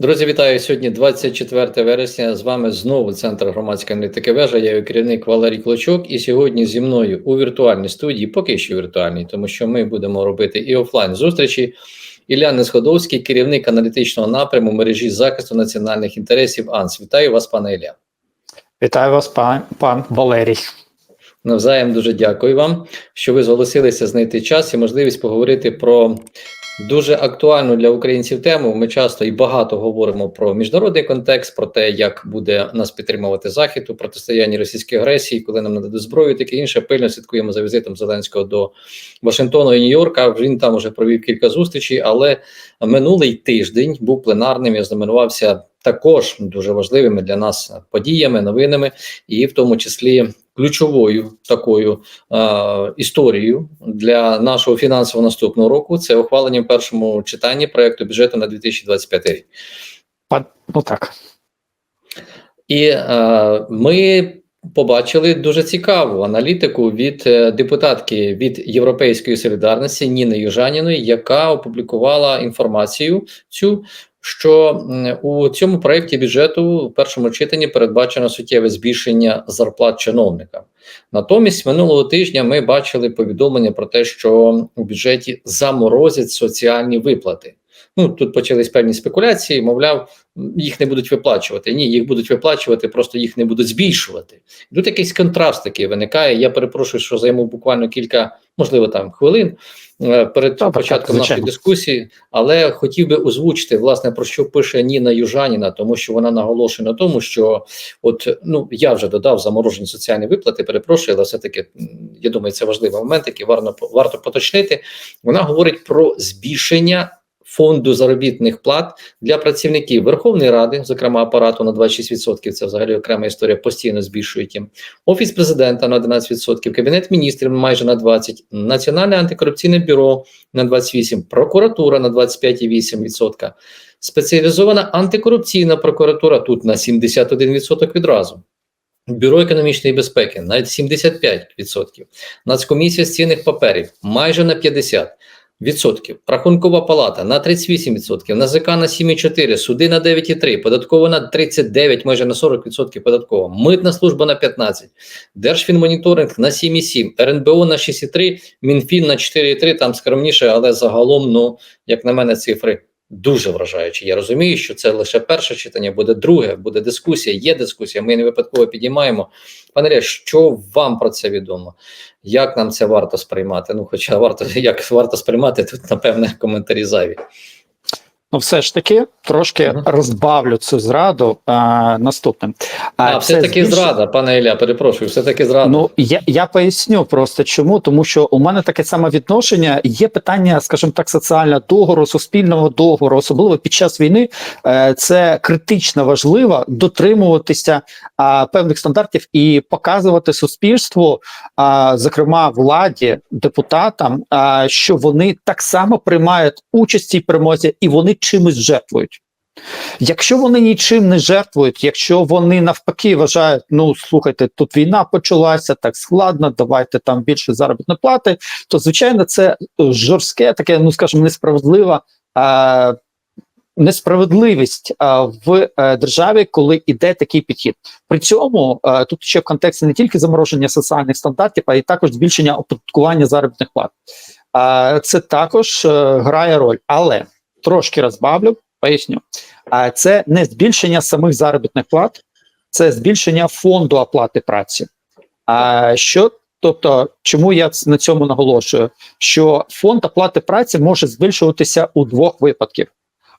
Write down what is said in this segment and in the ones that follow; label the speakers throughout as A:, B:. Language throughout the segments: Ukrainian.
A: Друзі, вітаю сьогодні 24 вересня. З вами знову Центр громадської аналітики вежа. Я його керівник Валерій Клочок. І сьогодні зі мною у віртуальній студії, поки що віртуальній, тому що ми будемо робити і офлайн зустрічі. Ілля Несходовський, керівник аналітичного напряму мережі захисту національних інтересів. АНС. Вітаю вас, пане Ілля.
B: Вітаю вас, пан, пан Валерій.
A: Навзаєм дуже дякую вам, що ви зголосилися знайти час і можливість поговорити про дуже актуальну для українців тему. Ми часто і багато говоримо про міжнародний контекст, про те, як буде нас підтримувати захід у протистоянні російській агресії, коли нам нададуть зброю, таке інше. Пильно слідкуємо за візитом Зеленського до Вашингтона і Нью-Йорка. Він там уже провів кілька зустрічей, але минулий тиждень був пленарним і ознаменувався також дуже важливими для нас подіями, новинами, і в тому числі ключовою такою е, історією для нашого фінансового наступного року це ухвалення в першому читанні проекту бюджету на 2025 рік.
B: Ну так.
A: І е, ми побачили дуже цікаву аналітику від е, депутатки від Європейської солідарності Ніни Южаніної, яка опублікувала інформацію цю. Що у цьому проєкті бюджету в першому читанні передбачено суттєве збільшення зарплат чиновникам. Натомість минулого тижня ми бачили повідомлення про те, що у бюджеті заморозять соціальні виплати. Ну тут почались певні спекуляції, мовляв, їх не будуть виплачувати. Ні, їх будуть виплачувати, просто їх не будуть збільшувати. Тут якийсь контраст такий виникає. Я перепрошую, що займу буквально кілька, можливо, там хвилин е, перед
B: Так,
A: початком
B: так,
A: нашої дискусії, але хотів би озвучити власне про що пише Ніна Южаніна, тому що вона наголошує на тому, що от ну я вже додав заморожені соціальні виплати. Перепрошую, але все таки я думаю, це важливий момент, який варто варто поточнити. Вона говорить про збільшення. Фонду заробітних плат для працівників Верховної Ради, зокрема апарату на 26%, це взагалі окрема історія, постійно збільшують їм. Офіс президента на 11%, Кабінет міністрів майже на 20%, Національне антикорупційне бюро на 28%, прокуратура на 25,8%, спеціалізована антикорупційна прокуратура тут на 71% відразу. Бюро економічної безпеки навіть 75%, Нацкомісія з цінних паперів майже на 50%. Відсотків, рахункова палата на 38%, НАЗК на 7,4%, суди на 9,3%, податкова на 39%, майже на 40% податкова, митна служба на 15%, Держфінмоніторинг на 7,7%, РНБО на 6,3%, Мінфін на 4,3%, там скромніше, але загалом, ну, як на мене, цифри дуже вражаючі. Я розумію, що це лише перше читання, буде друге, буде дискусія, є дискусія, ми не випадково підіймаємо. Пане Ілля, що вам про це відомо? Як нам це варто сприймати? Ну, хоча варто як варто сприймати, тут, напевне, коментарі зайві.
B: Ну, все ж таки, трошки
A: Мгм.
B: розбавлю цю зраду а, наступним.
A: А,
B: це
A: все-таки
B: збільш-
A: зрада, пане Ілля, перепрошую, все-таки зрада.
B: Ну я, я поясню просто чому, тому що у мене таке саме відношення. Є питання, скажімо так, соціального договору, суспільного договору, особливо під час війни. Е, це критично важливо дотримуватися а, певних стандартів і показувати суспільству, а, зокрема владі, депутатам, а, що вони так само приймають участь в цій перемозі і вони чимось жертвують. Якщо вони нічим не жертвують, якщо вони навпаки вважають, ну слухайте, тут війна почалася, так складно, давайте там більше заробітної плати, то звичайно це е, жорстке, таке, ну скажімо, несправедлива. Е, Несправедливість а, в е, державі, коли іде такий підхід. При цьому е, тут ще в контексті не тільки замороження соціальних стандартів, а й також збільшення оподаткування заробітних плат. А, це також е, грає роль, але трошки розбавлю, поясню. А це не збільшення самих заробітних плат, це збільшення фонду оплати праці. А що, тобто, чому я на цьому наголошую? Що фонд оплати праці може збільшуватися у двох випадків: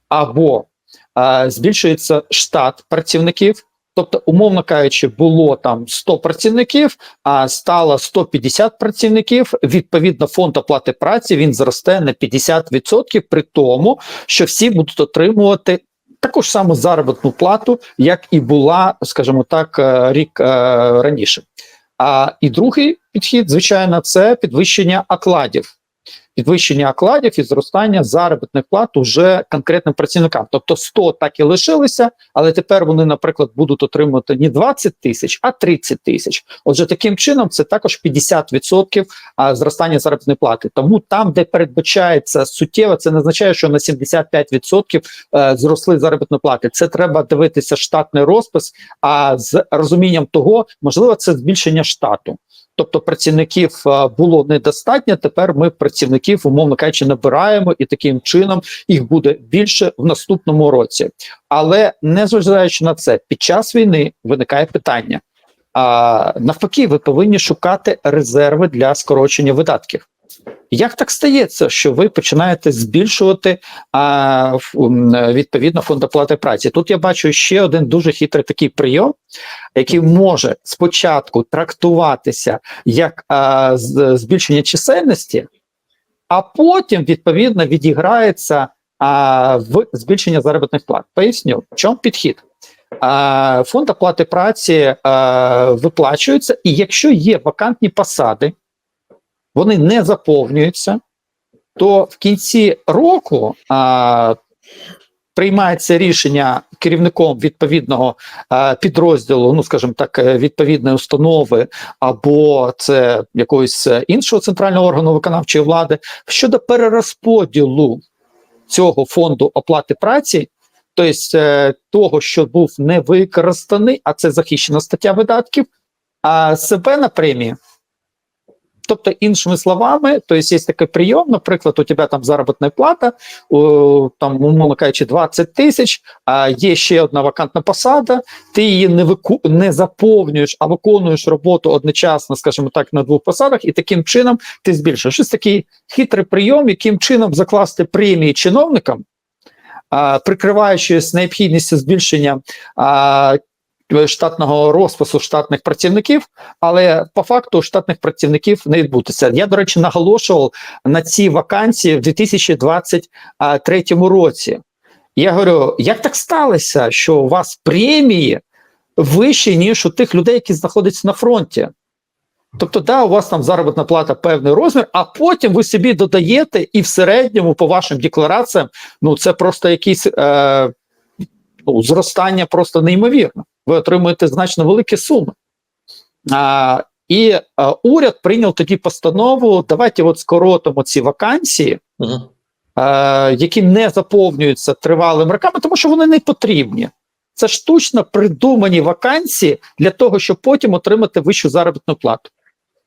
B: або а, збільшується штат працівників. Тобто, умовно кажучи, було там 100 працівників, а стало 150 працівників. Відповідно, фонд оплати праці він зросте на 50%, при тому, що всі будуть отримувати таку ж саму заробітну плату, як і була, скажімо так, е, рік е, раніше. А і другий підхід, звичайно, це підвищення окладів. Підвищення окладів і зростання заробітних плат уже конкретним працівникам. Тобто 100 так і лишилися, але тепер вони, наприклад, будуть отримувати не 20 тисяч, а 30 тисяч. Отже, таким чином це також 50% зростання заробітної плати. Тому там, де передбачається суттєво, це не означає, що на 75% е, зросли заробітні плати. Це треба дивитися штатний розпис. А з розумінням того, можливо, це збільшення штату. Тобто працівників е, було недостатньо. Тепер ми працівників, умовно кажучи, набираємо, і таким чином їх буде більше в наступному році. Але незважаючи на це, під час війни виникає питання. А навпаки, ви повинні шукати резерви для скорочення видатків. Як так стається, що ви починаєте збільшувати а, відповідно фонд оплати праці? Тут я бачу ще один дуже хитрий такий прийом, який може спочатку трактуватися як а, збільшення чисельності, а потім відповідно відіграється а, в збільшення заробітних плат. Поясню, в чому підхід. А, фонд оплати праці а, виплачується, і якщо є вакантні посади, вони не заповнюються, то в кінці року а, приймається рішення керівником відповідного а, підрозділу, ну скажімо так, е, відповідної установи або це якогось е, іншого центрального органу виконавчої влади щодо перерозподілу цього фонду оплати праці. Тобто е, того, що був не використаний, а це захищена стаття видатків, а себе на премії. Тобто, іншими словами, то є такий прийом, наприклад, у тебе там заробітна плата, о, там, умовно кажучи, 20 тисяч, а є ще одна вакантна посада, ти її не вику... не заповнюєш, а виконуєш роботу одночасно, скажімо так, на двох посадах, і таким чином ти збільшуєш. Ось такий хитрий прийом, яким чином закласти премії чиновникам, а, прикриваючись необхідністю збільшення а, штатного розпису штатних працівників, але по факту штатних працівників не відбутися. Я, до речі, наголошував на ці вакансії в 2023 році. Я говорю, як так сталося, що у вас премії вищі, ніж у тих людей, які знаходяться на фронті? Тобто, да, у вас там заробітна плата певний розмір, а потім ви собі додаєте, і в середньому, по вашим деклараціям, ну це просто якісь е, ну, зростання просто неймовірно. Ви отримуєте значно великі суми. А, і а, уряд прийняв тоді постанову: давайте от скоротимо ці вакансії,
A: Мгм.
B: а, які не заповнюються тривалими роками, тому що вони не потрібні. Це штучно придумані вакансії для того, щоб потім отримати вищу заробітну плату.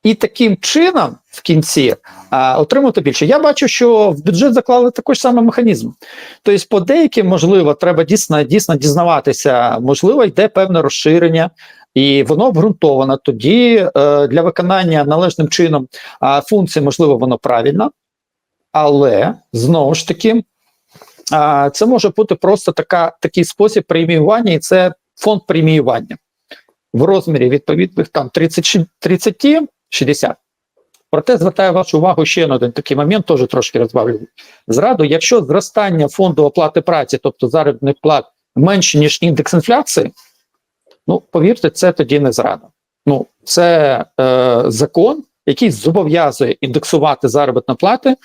B: І таким чином, в кінці, а, отримати більше. Я бачу, що в бюджет заклали такий ж самий механізм. Тобто, по деяким, можливо, треба дійсно, дійсно дізнаватися, можливо, йде певне розширення, і воно обґрунтовано. Тоді е, для виконання належним чином а, функцій, можливо, воно правильно, але знову ж таки, це може бути просто така, такий спосіб преміювання, і це фонд преміювання в розмірі відповідних там 30, 30 60. Проте звертаю вашу увагу ще на один такий момент, теж трошки розбавлю зраду. Якщо зростання фонду оплати праці, тобто заробітних плат, менше ніж індекс інфляції, ну повірте, це тоді не зрада. Ну це е, закон, який зобов'язує індексувати заробітні плати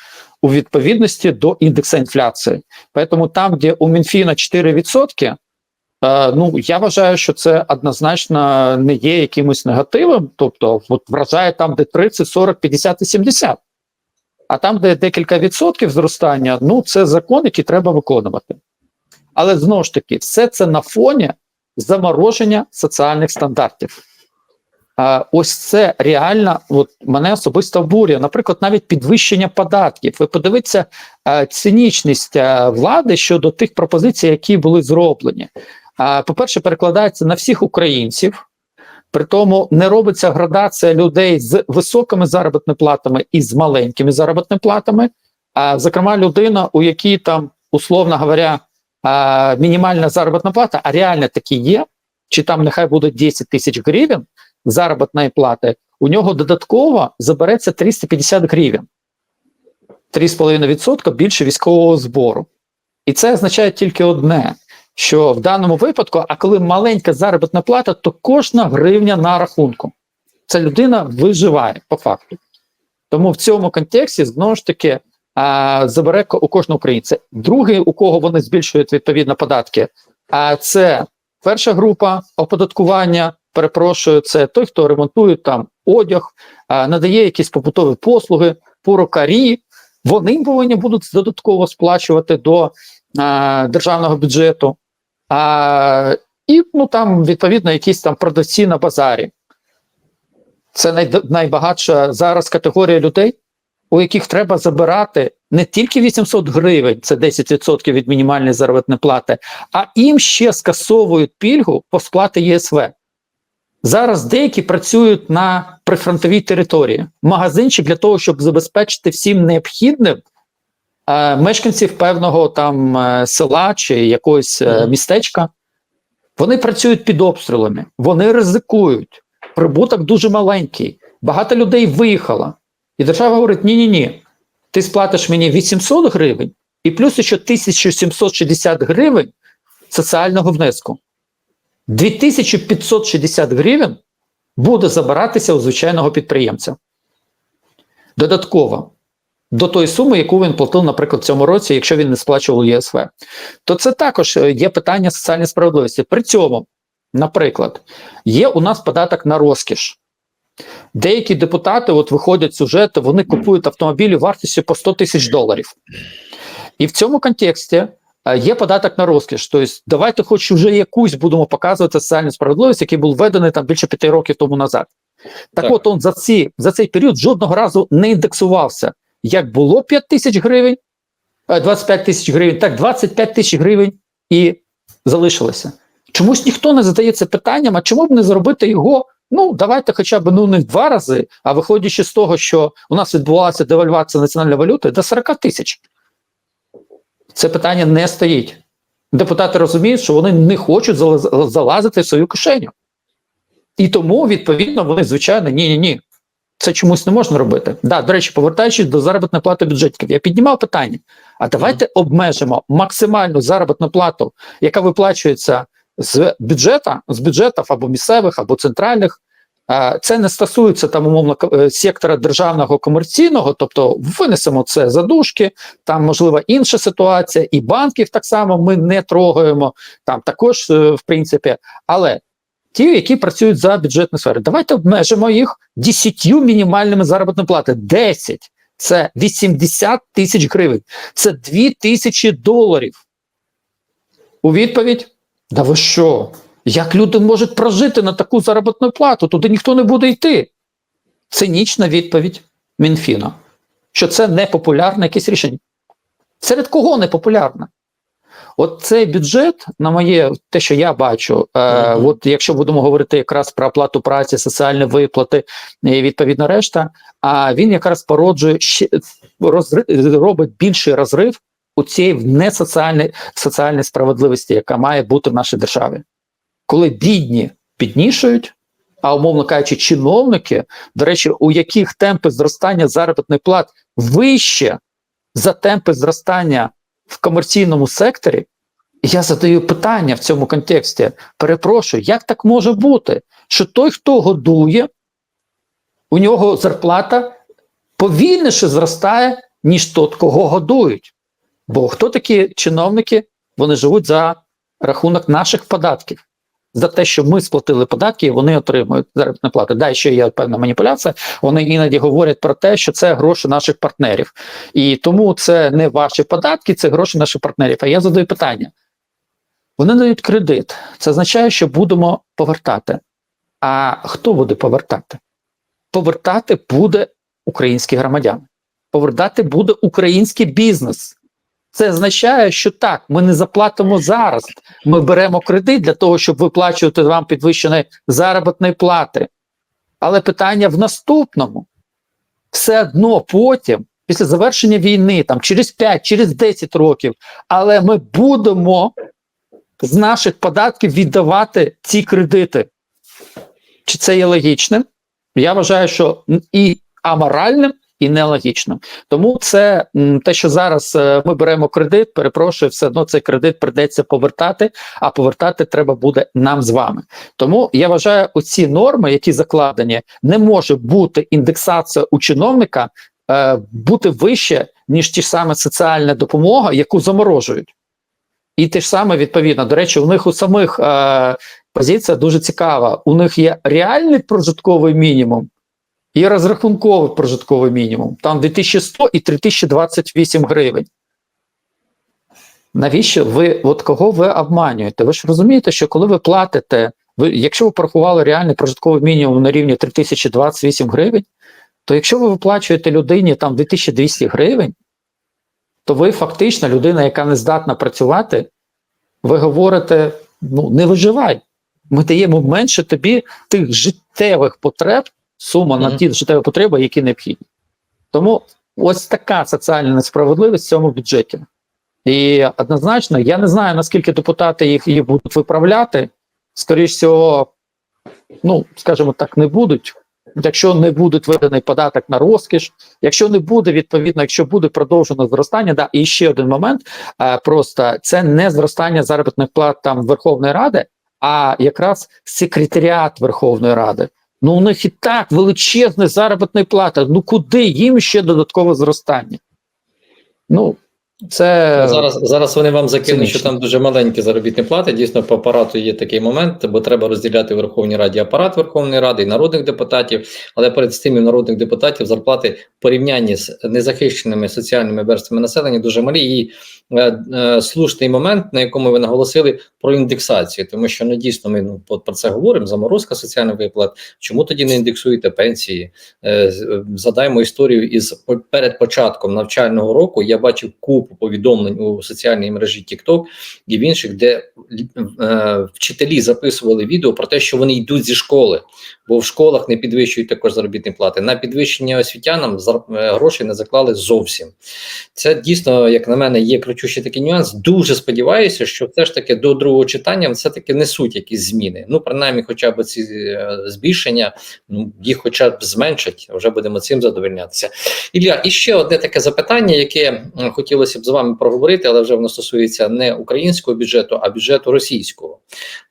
B: у відповідності до індексу інфляції. Тому там, де у Мінфіна 4%, Е, Ну, я вважаю, що це однозначно не є якимось негативом. Тобто, от вражає там, де 30, 40, 50 і 70. А там, де декілька відсотків зростання, ну це закон, який треба виконувати. Але знову ж таки, все це на фоні замороження соціальних стандартів. А ось це реально от мене особисто обурює. Наприклад, навіть підвищення податків. Ви подивіться е, цинічність е, влади щодо тих пропозицій, які були зроблені. По-перше, перекладається на всіх українців, при тому не робиться градація людей з високими заробітними платами і з маленькими заробітними платами. А зокрема, людина, у якій там, условно говоря, мінімальна заробітна плата, а реально такі є, чи там нехай буде 10 тисяч гривень заробітної плати, у нього додатково забереться 350 гривень. 3,5% більше військового збору. І це означає тільки одне: що в даному випадку, а коли маленька заробітна плата, то кожна гривня на рахунку. Ця людина виживає по факту. Тому в цьому контексті знову ж таки забере у кожного українця. Другий, у кого вони збільшують відповідно податки, а це перша група оподаткування. Перепрошую, це той, хто ремонтує там одяг, надає якісь побутові послуги, порокарі. Вони повинні будуть додатково сплачувати до державного бюджету. А, і ну там відповідно якісь там продавці на базарі. Це найд- найбагатша зараз категорія людей, у яких треба забирати не тільки 800 гривень, це 10% від мінімальної заробітної плати, а їм ще скасовують пільгу по сплаті ЄСВ. Зараз деякі працюють на прифронтовій території. Магазинчик для того, щоб забезпечити всім необхідним е, мешканців певного там е, села чи якогось е, містечка. Вони працюють під обстрілами, вони ризикують. Прибуток дуже маленький. Багато людей виїхало. І держава говорить: ні, ні, ні. Ти сплатиш мені 800 гривень і плюс ще 1760 гривень соціального внеску. 2560 гривень буде забиратися у звичайного підприємця. Додатково до тої суми, яку він платив, наприклад, в цьому році, якщо він не сплачував ЄСВ. То це також е, є питання соціальної справедливості. При цьому, наприклад, є у нас податок на розкіш. Деякі депутати от виходять сюжети, вони купують автомобілі вартістю по 100 тисяч доларів. І в цьому контексті е, є податок на розкіш. Тобто, давайте, хоч вже якусь будемо показувати соціальну справедливість, який був введений там більше п'яти років тому назад. Так,
A: Так.
B: от он за, ці, за цей період жодного разу не індексувався. Як було 5 тисяч гривень, е, 25 тисяч гривень, так 25 тисяч гривень і залишилося. Чомусь ніхто не задається питанням, а чому б не зробити його? Ну, давайте хоча б ну не в два рази, а виходячи з того, що у нас відбувалася девальвація національної валюти до 40 тисяч. Це питання не стоїть. Депутати розуміють, що вони не хочуть залазити в свою кишеню. І тому, відповідно, вони, звичайно, ні, ні, ні. Це чомусь не можна робити. Да, до речі, повертаючись до заробітної плати бюджетників, я піднімав питання. А давайте обмежимо максимальну заробітну плату, яка виплачується з бюджета, з бюджетів або місцевих, або центральних. Це не стосується там умовно е, сектора державного комерційного, тобто винесемо це задушки, там можливо інша ситуація, і банків так само ми не трогаємо. Там також, е, в принципі, але ті, які працюють за бюджетні сфери, давайте обмежимо їх 10 мінімальними заробітними плати. 10 – це 80 тисяч гривень, це 2 тисячі доларів. У відповідь: да ви що? Як люди можуть прожити на таку заробітну плату? Туди ніхто не буде йти. Цинічна відповідь Мінфіна, що це непопулярне якесь рішення. Серед кого непопулярне? От цей бюджет, на моє те, що я бачу, е,
A: Мгм.
B: от якщо будемо говорити якраз про оплату праці, соціальні виплати і відповідно решта, а він якраз породжує ще розрив, робить більший розрив у цій несоціальній соціальній справедливості, яка має бути в нашій державі. Коли бідні піднішують, а умовно кажучи, чиновники, до речі, у яких темпи зростання заробітних плат вище за темпи зростання в комерційному секторі, я задаю питання в цьому контексті. Перепрошую, як так може бути, що той, хто годує, у нього зарплата повільніше зростає, ніж тот, кого годують. Бо хто такі чиновники? Вони живуть за рахунок наших податків. За те, що ми сплатили податки, вони отримують заробітну плату. Да, ще є певна маніпуляція. Вони іноді говорять про те, що це гроші наших партнерів. І тому це не ваші податки, це гроші наших партнерів. А я задаю питання: вони дають кредит. Це означає, що будемо повертати. А хто буде повертати? Повертати буде українські громадяни. Повертати буде український бізнес. Це означає, що так, ми не заплатимо зараз. Ми беремо кредит для того, щоб виплачувати вам підвищені заробітні плати. Але питання в наступному: все одно потім, після завершення війни, там через 5, через 10 років, але ми будемо з наших податків віддавати ці кредити. Чи це є логічним? Я вважаю, що і аморальним, і нелогічним. Тому це те, що зараз е, ми беремо кредит, перепрошую, все одно цей кредит придеться повертати, а повертати треба буде нам з вами. Тому я вважаю, оці норми, які закладені, не може бути індексація у чиновника е, бути вище, ніж ті саме соціальна допомога, яку заморожують. І те ж саме відповідно. До речі, у них у самих е, позиція дуже цікава. У них є реальний прожитковий мінімум і розрахунковий прожитковий мінімум. Там 2100 і 3028 гривень. Навіщо ви, от кого ви обманюєте? Ви ж розумієте, що коли ви платите, ви, якщо ви порахували реальний прожитковий мінімум на рівні 3028 гривень, то якщо ви виплачуєте людині там 2200 гривень, то ви фактично людина, яка не здатна працювати, ви говорите: ну не виживай. Ми даємо менше тобі тих життєвих потреб, сума на ті життєві потреби, які необхідні. Тому ось така соціальна несправедливість в цьому бюджеті. І однозначно, я не знаю, наскільки депутати їх, їх будуть виправляти. Скоріше всього, ну, скажімо так, не будуть. Якщо не буде введений податок на розкіш, якщо не буде відповідно, якщо буде продовжено зростання, да, і ще один момент: е, просто це не зростання заробітних плат там Верховної Ради, а якраз секретаріат Верховної Ради. Ну, у них і так величезна заробітна плата. Ну куди їм ще додаткове зростання? Ну, це
A: Зараз зараз вони вам закинуть, що там дуже маленькі заробітні плати. Дійсно, по апарату є такий момент, бо треба розділяти в Верховній Раді апарат Верховної Ради і народних депутатів. Але перед тим і народних депутатів зарплати в порівнянні з незахищеними соціальними верствами населення дуже малі. І е, е, слушний момент, на якому ви наголосили про індексацію, тому що ну дійсно ми ну, про це говоримо. Заморозка соціальних виплат. Чому тоді не індексуєте пенсії? Е, е, згадаємо історію із перед початком навчального року. Я бачив купу повідомлень у соціальній мережі TikTok і в інших, де е, вчителі записували відео про те, що вони йдуть зі школи, бо в школах не підвищують також заробітні плати. На підвищення освітянам е, грошей не заклали зовсім. Це дійсно, як на мене, є кричущий такий нюанс. Дуже сподіваюся, що все ж таки до другого читання все таки несуть якісь зміни. Ну, принаймні, хоча б ці е, збільшення, ну їх хоча б зменшать. Вже будемо цим задовольнятися. Ілля, і ще одне таке запитання, яке хотілося з вами проговорити, але вже воно стосується не українського бюджету, а бюджету російського,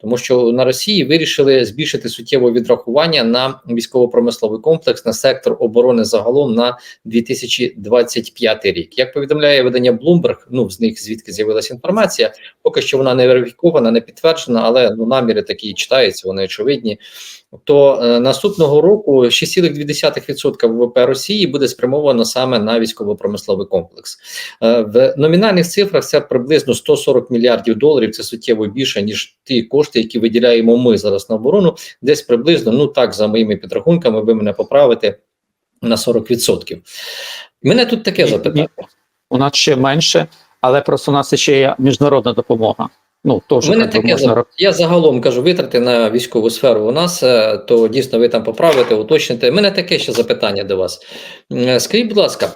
A: тому що на Росії вирішили збільшити суттєво відрахування на військово-промисловий комплекс на сектор оборони загалом на 2025 рік. Як повідомляє видання Bloomberg, ну з них звідки з'явилася інформація, поки що вона не верифікована, не підтверджена, але ну наміри такі читаються, вони очевидні. То е, наступного року 6,2% ВВП Росії буде спрямовано саме на військово-промисловий комплекс. Е, в номінальних цифрах це приблизно 140 мільярдів доларів. Це суттєво більше ніж ті кошти, які виділяємо ми зараз на оборону. Десь приблизно, ну так за моїми підрахунками, ви мене поправите на 40%. Мене тут таке запитання.
B: У нас ще менше, але просто у нас ще є міжнародна допомога. Ну, теж
A: У мене таке
B: можна
A: я загалом кажу, витрати на військову сферу у нас, е, то дійсно ви там поправите, уточните. У мене таке ще запитання до вас. Скажіть, будь ласка,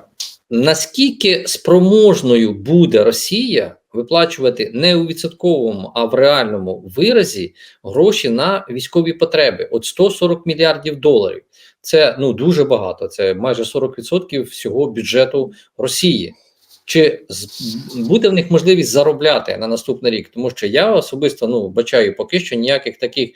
A: наскільки спроможною буде Росія виплачувати не у відсотковому, а в реальному виразі гроші на військові потреби? От 140 мільярдів доларів. Це ну дуже багато. Це майже 40% всього бюджету Росії. Чи буде в них можливість заробляти на наступний рік? Тому що я особисто ну бачаю поки що ніяких таких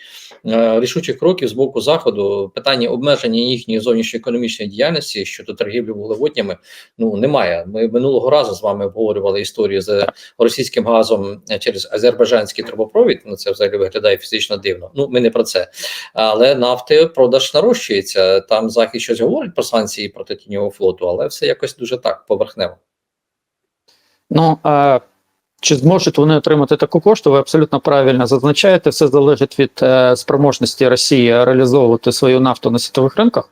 A: е, рішучих кроків з боку заходу. Питання обмеження їхньої зовнішньоекономічної діяльності щодо торгівлі вуглеводнями ну немає. Ми минулого разу з вами обговорювали історію з російським газом через азербайджанський трубопровід. Ну це взагалі виглядає фізично дивно. Ну ми не про це. Але нафти продаж нарощується. Там захід щось говорить про санкції проти тіньового флоту, але все якось дуже так поверхнево.
B: Ну а чи зможуть вони отримати таку кошту? Ви абсолютно правильно зазначаєте. Все залежить від е, спроможності Росії реалізовувати свою нафту на світових ринках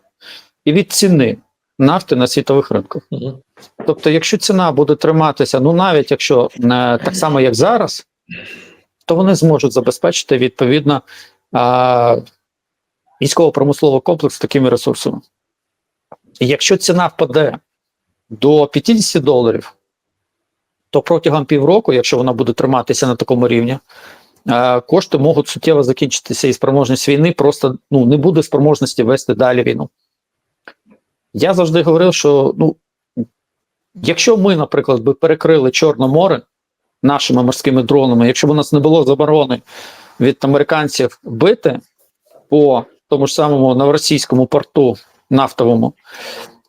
B: і від ціни нафти на світових ринках.
A: Угу.
B: Тобто, якщо ціна буде триматися, ну навіть якщо е, так само, як зараз, то вони зможуть забезпечити відповідно е, військово-промисловий комплекс такими ресурсами. Якщо ціна впаде до 50 доларів, то протягом півроку, якщо вона буде триматися на такому рівні, е, кошти можуть суттєво закінчитися і спроможність війни просто ну, не буде спроможності вести далі війну. Я завжди говорив, що ну, якщо ми, наприклад, би перекрили Чорне море нашими морськими дронами, якщо б у нас не було заборони від американців бити по тому ж самому новоросійському порту нафтовому,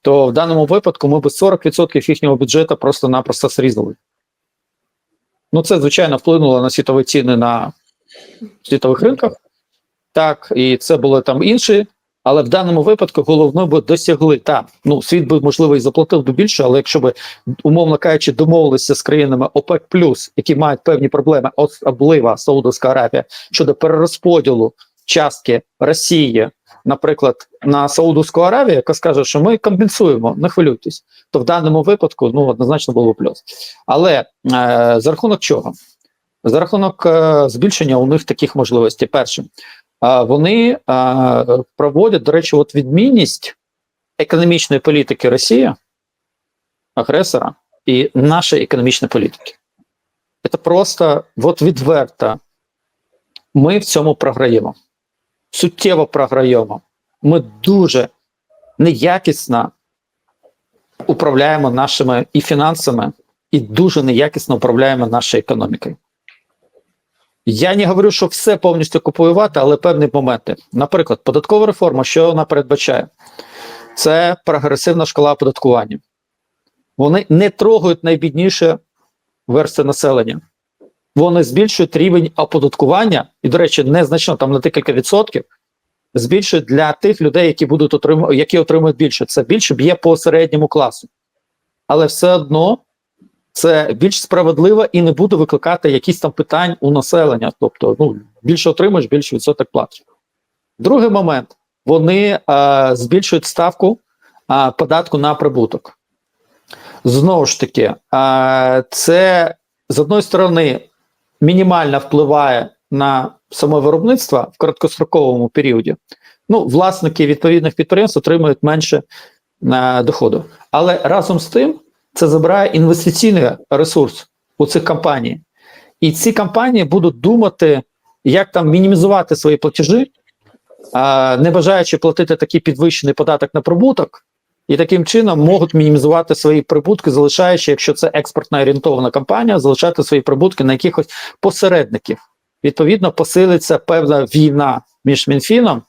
B: то в даному випадку ми би 40% їхнього бюджету просто-напросто зрізали. Ну, це, звичайно, вплинуло на світові ціни на світових ринках. Так, і це були там інші, але в даному випадку головне би досягли. Так, ну світ би, можливо, і заплатив би більше, але якщо би, умовно кажучи, домовилися з країнами ОПЕК, які мають певні проблеми, особливо Саудовська Аравія, щодо перерозподілу частки Росії, наприклад, на Саудовську Аравію, яка скаже, що ми компенсуємо, не хвилюйтесь, то в даному випадку ну однозначно було плюс. Але е, за рахунок чого? За рахунок е, збільшення у них таких можливостей. Перше, е, вони е, проводять, до речі, от відмінність економічної політики Росії, агресора, і нашої економічної політики. Це просто от відверто. Ми в цьому програємо. Суттєво програємо. Ми дуже неякісно управляємо нашими і фінансами, і дуже неякісно управляємо нашою економікою. Я не говорю, що все повністю купувати, але певні моменти. Наприклад, податкова реформа, що вона передбачає? Це прогресивна шкала оподаткування. Вони не трогають найбідніше версти населення. Вони збільшують рівень оподаткування, і, до речі, незначно там на декілька відсотків, збільшують для тих людей, які будуть отрим... які отримують більше. Це більше б'є по середньому класу. Але все одно це більш справедливо і не буде викликати якісь там питань у населення. Тобто, ну більше отримаєш, більше відсоток платиш. Другий момент: вони е, збільшують ставку е, податку на прибуток. Знову ж таки, е, це з одної сторони мінімально впливає на саме виробництво в короткостроковому періоді. Ну, власники відповідних підприємств отримують менше е, доходу. Але разом з тим це забирає інвестиційний ресурс у цих компаній. І ці компанії будуть думати, як там мінімізувати свої платежі, а, не бажаючи платити такий підвищений податок на прибуток, і таким чином можуть мінімізувати свої прибутки, залишаючи, якщо це експортно орієнтована компанія, залишати свої прибутки на якихось посередників. Відповідно, посилиться певна війна між Мінфіном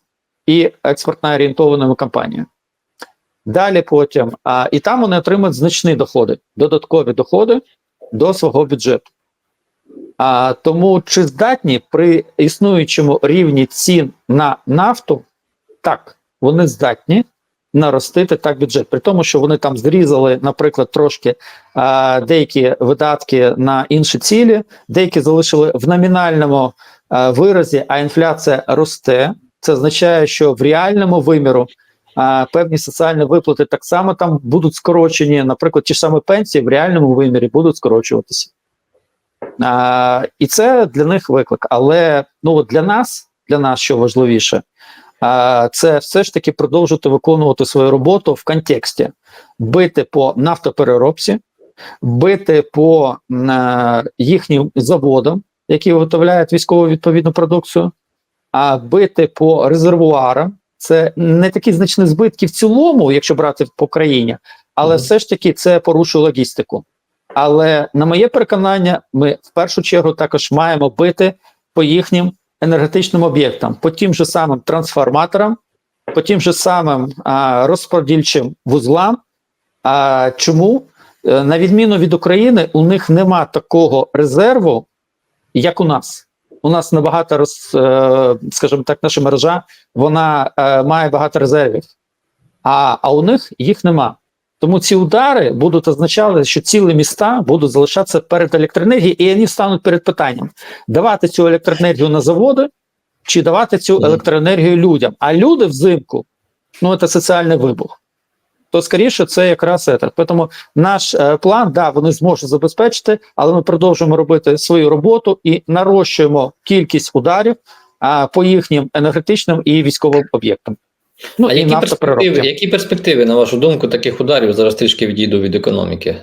B: і експортно орієнтованими компаніями. Далі потім, а, і там вони отримують значні доходи, додаткові доходи до свого бюджету. А, Тому чи здатні при існуючому рівні цін на нафту, так, вони здатні наростити так бюджет, при тому, що вони там зрізали, наприклад, трошки а, деякі видатки на інші цілі, деякі залишили в номінальному а, виразі, а інфляція росте. Це означає, що в реальному виміру а, певні соціальні виплати так само там будуть скорочені. Наприклад, ті ж самі пенсії в реальному вимірі будуть скорочуватися. А, І це для них виклик. Але ну для нас, для нас що важливіше, це все ж таки продовжувати виконувати свою роботу в контексті бити по нафтопереробці, бити по а, їхнім заводам, які виготовляють військову відповідну продукцію, а бити по резервуарам. Це не такі значні збитки в цілому, якщо брати по країні, але mm все ж таки це порушує логістику. Але на моє переконання, ми в першу чергу також маємо бити по їхнім енергетичним об'єктам, по тим же самим трансформаторам, по тим же самим а, розподільчим вузлам. А чому? Е, на відміну від України, у них нема такого резерву, як у нас. У нас набагато роз, е, скажімо так, наша мережа вона е, має багато резервів, а, а у них їх нема. Тому ці удари будуть означати, що цілі міста будуть залишатися перед електроенергією, і вони стануть перед питанням: давати цю електроенергію на заводи чи давати цю електроенергію людям. А люди взимку ну це соціальний вибух. То скоріше це якраз це. Тому наш е, план, да, вони зможуть забезпечити, але ми продовжуємо робити свою роботу і нарощуємо кількість ударів а, по їхнім енергетичним і військовим об'єктам.
A: Ну, а які перспективи, які перспективи, на вашу думку, таких ударів зараз трішки відійду від економіки?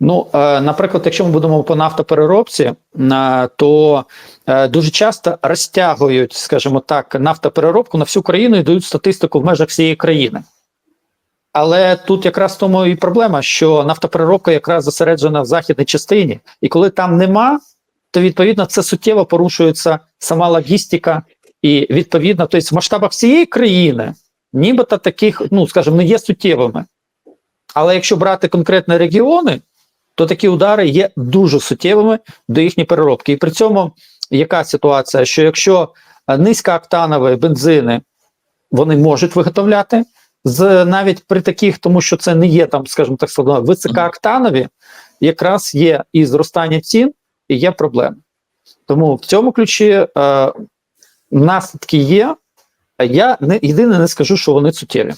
B: Ну, е, наприклад, якщо ми будемо по нафтопереробці, е, то е, дуже часто розтягують, скажімо так, нафтопереробку на всю країну і дають статистику в межах всієї країни. Але тут якраз тому і проблема, що нафтопереробка якраз зосереджена в західній частині, і коли там нема, то відповідно це суттєво порушується сама логістика, і відповідно, тобто в масштабах всієї країни, нібито таких, ну скажімо, не є суттєвими. Але якщо брати конкретно регіони, то такі удари є дуже суттєвими до їхньої переробки. І при цьому яка ситуація? Що якщо е, низькооктанові бензини вони можуть виготовляти з навіть при таких, тому що це не є там, скажімо так, складно, високооктанові, якраз є і зростання цін, і є проблеми. Тому в цьому ключі е, наслідки є. Я не єдине не скажу, що вони суттєві.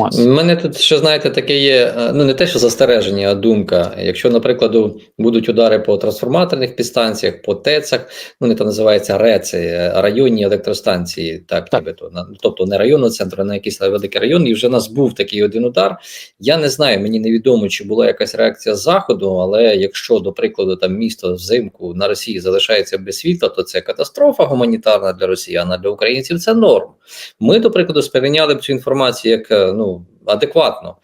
B: Ось.
A: У мене тут ще знаєте, таке є. е, Ну не те, що застереження, а думка. Якщо, наприклад, будуть удари по трансформаторних підстанціях, по ТЕЦах, ну не то називається РЕЦи, е, районні електростанції, так,
B: Так.
A: нібито на тобто не районного центру, а на якийсь великий район. І вже у нас був такий один удар. Я не знаю, мені невідомо, чи була якась реакція з заходу, але якщо, до прикладу, там місто взимку на Росії залишається без світла, то це катастрофа гуманітарна для росіян, а для українців це норм. Ми, до прикладу, сприйняли б цю інформацію як е, ну адекватно.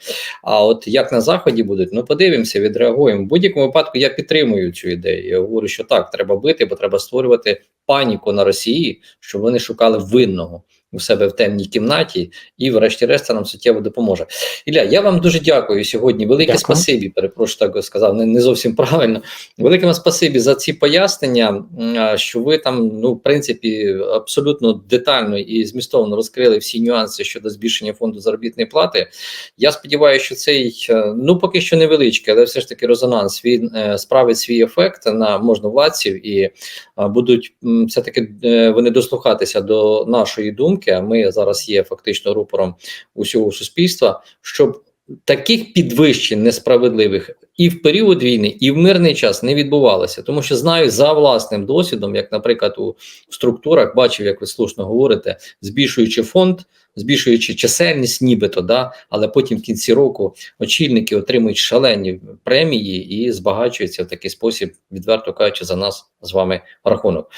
A: А от як на заході будуть, ну подивимося, відреагуємо. В будь-якому випадку я підтримую цю ідею. Я говорю, що так, треба бити, бо треба створювати паніку на Росії, щоб вони шукали винного у себе в темній кімнаті, і, врешті-решт, це нам суттєво допоможе. Ілля, я вам дуже дякую сьогодні. Велике
B: Дякую.
A: спасибі. Перепрошую, так сказав, не, не зовсім правильно. Велике вам спасибі за ці пояснення, що ви там, ну, в принципі, абсолютно детально і змістовно розкрили всі нюанси щодо збільшення фонду заробітної плати. Я сподіваюся, що цей е, ну поки що невеличкий, але все ж таки резонанс він е, справить свій ефект на можновладців і будуть все таки е, вони дослухатися до нашої думки. А ми зараз є фактично рупором усього суспільства, щоб таких підвищень несправедливих і в період війни, і в мирний час не відбувалося, тому що знаю за власним досвідом, як, наприклад, у структурах бачив, як ви слушно говорите, збільшуючи фонд, збільшуючи чисельність, нібито, да, але потім в кінці року очільники отримують шалені премії і збагачуються в такий спосіб, відверто кажучи, за нас з вами рахунок.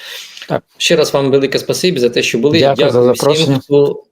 B: Так.
A: Ще раз вам велике спасибі за те, що були.
B: Дякую за
A: всім,
B: запрошення.
A: хто.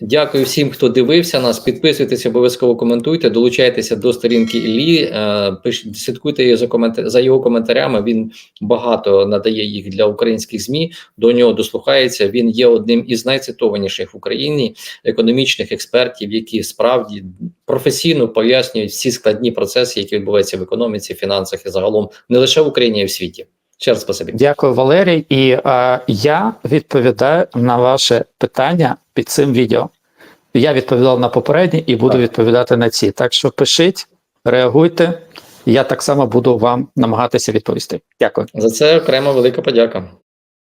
A: Дякую всім, хто дивився нас. Підписуйтесь, обов'язково коментуйте, долучайтеся до сторінки Іллі, е, слідкуйте за його коментарями. Він багато надає їх для українських змі. До нього дослухається. Він є одним із найцитованіших в Україні економічних експертів, які справді професійно пояснюють всі складні процеси, які відбуваються в економіці, фінансах і загалом не лише в Україні, а й в світі. Ще раз спасибі.
B: Дякую, Валерій. І е, я відповідаю на ваше питання під цим відео. Я відповідав на попередні і буду
A: Так.
B: відповідати на ці. Так що пишіть, реагуйте. Я так само буду вам намагатися відповісти. Дякую.
A: За це Окремо велика подяка.